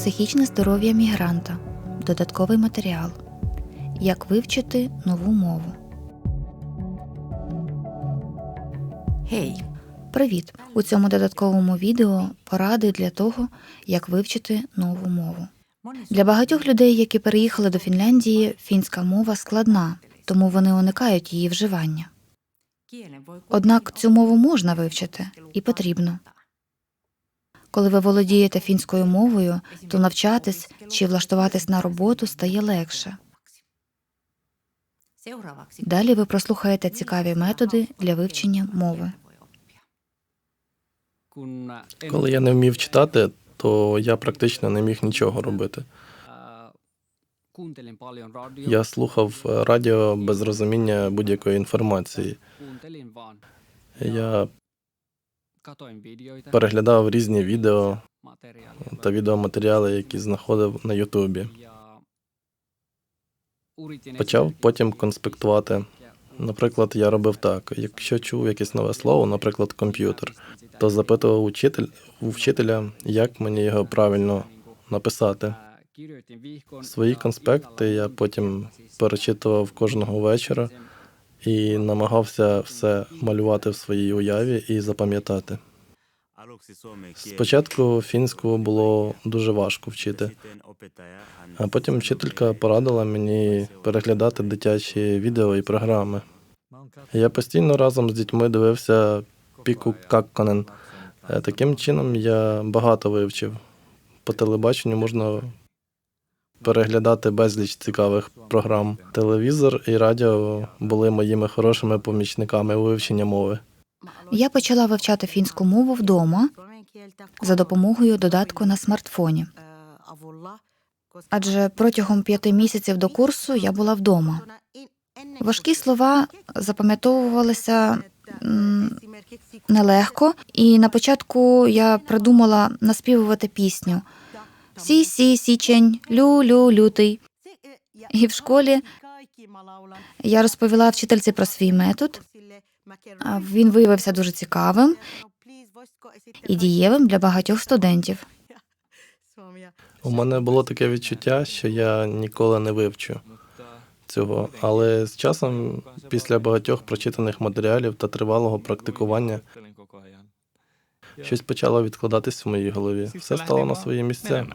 Психічне здоров'я мігранта. Додатковий матеріал. Як вивчити нову мову. Гей, Привіт! У цьому додатковому відео поради для того, як вивчити нову мову. Для багатьох людей, які переїхали до Фінляндії, фінська мова складна, тому вони уникають її вживання. Однак цю мову можна вивчити і потрібно. Коли ви володієте фінською мовою, то навчатись чи влаштуватись на роботу стає легше. Далі ви прослухаєте цікаві методи для вивчення мови. Коли я не вмів читати, то я практично не міг нічого робити. Я слухав е, радіо без розуміння будь-якої інформації. Я переглядав різні відео та відеоматеріали, які знаходив на Ютубі. Почав потім конспектувати. Наприклад, я робив так: якщо чув якесь нове слово, наприклад, комп'ютер, то запитував учитель, у вчителя, як мені його правильно написати. Свої конспекти я потім перечитував кожного вечора і намагався все малювати в своїй уяві і запам'ятати. Спочатку фінську було дуже важко вчити, а потім вчителька порадила мені переглядати дитячі відео і програми. Я постійно разом з дітьми дивився Піку Какконен. Е, Таким чином я багато вивчив. По телебаченню можна переглядати безліч цікавих програм. Телевізор і радіо були моїми хорошими помічниками у вивченні мови. Я почала вивчати фінську мову вдома за допомогою додатку на смартфоні. Адже протягом п'яти місяців до курсу я була вдома. Важкі слова запам'ятовувалися нелегко, і на початку я придумала наспівувати пісню Сі сі січень, лю лю лютий. І в школі Я розповіла вчительці про свій метод. Він виявився дуже цікавим і дієвим для багатьох студентів. У мене було таке відчуття, що я ніколи не вивчу цього. Але з часом, після багатьох прочитаних матеріалів та тривалого практикування, щось почало відкладатись в моїй голові. Все стало на своє місця.